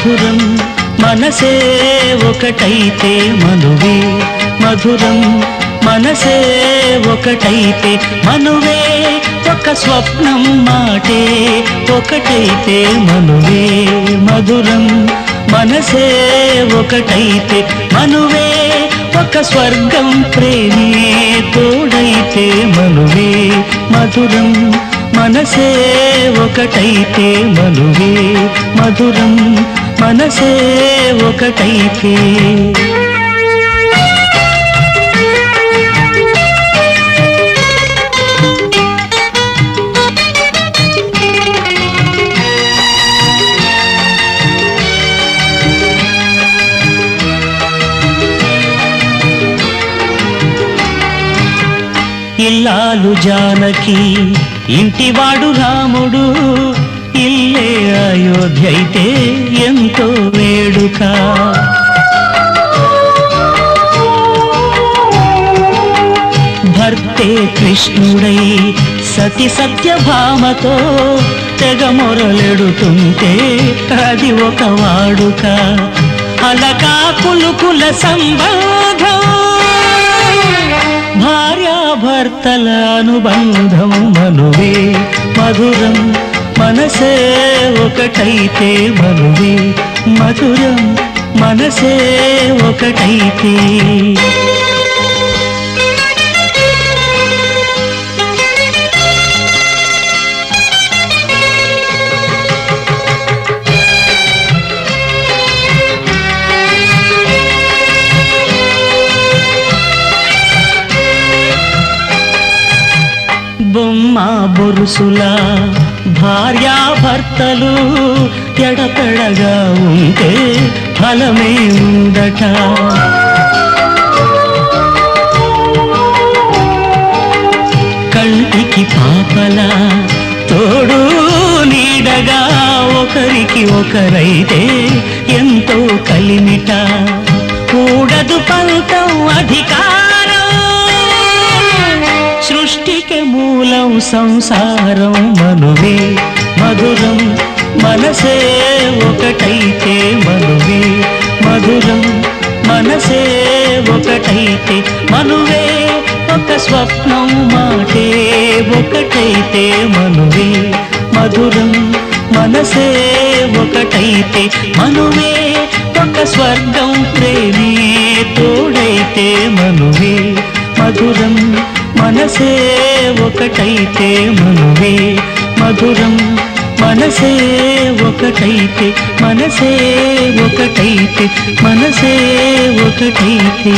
మధురం మనసే ఒకటైతే మనువే. మధురం మనసే ఒకటైతే మనువే. ఒక స్వప్నం మాటే ఒకటైతే మనువే. మధురం మనసే ఒకటైతే మనువే. ఒక స్వర్గం ప్రేమే తోడైతే మనువే. మధురం మనసే ఒకటైతే మనువే. మధురం మనసే ఒకటైతే. ఇల్లాలు జానకి ఇంటివాడు రాముడు ఇల్లే అయోధ్య అయితే ఎంతో వేడుక. భర్తే కృష్ణుడై సతి సత్యభామతో తెగ మొరలెడుతుంటే అది ఒక వాడుక. అలకా కులుకుల సంబంధం భార్యాభర్తల అనుబంధం మనువే మధురం. మనసే ఒకటైతే మనువి మధురం మనసే ఒకటైతే. బొమ్మ బొరుసులా భార్యాభర్తలు ఎడపెడగా ఉంటే ఫలమే ఉందట. కంటికి పాపల తోడు నీడగా ఒకరికి ఒకరైతే ఎంతో కలిమిట. కూడదు పంతం అధికారం సంసారం మనువే. మధురం మనసే ఒకటైతే మనువే. మధురం మనసే ఒకటైతే మనువే. ఒక స్వప్నం మాటే ఒకటైతే మనువే. మధురం మనసే ఒకటైతే మనువే. ఒక స్వర్గం ప్రేమే తోడైతే మనువే. మధురం మనసే ఒకటైతే మనవే మధురం. మనసే ఒకటైతే మనసే ఒకటైతే మనసే ఒకటైతే.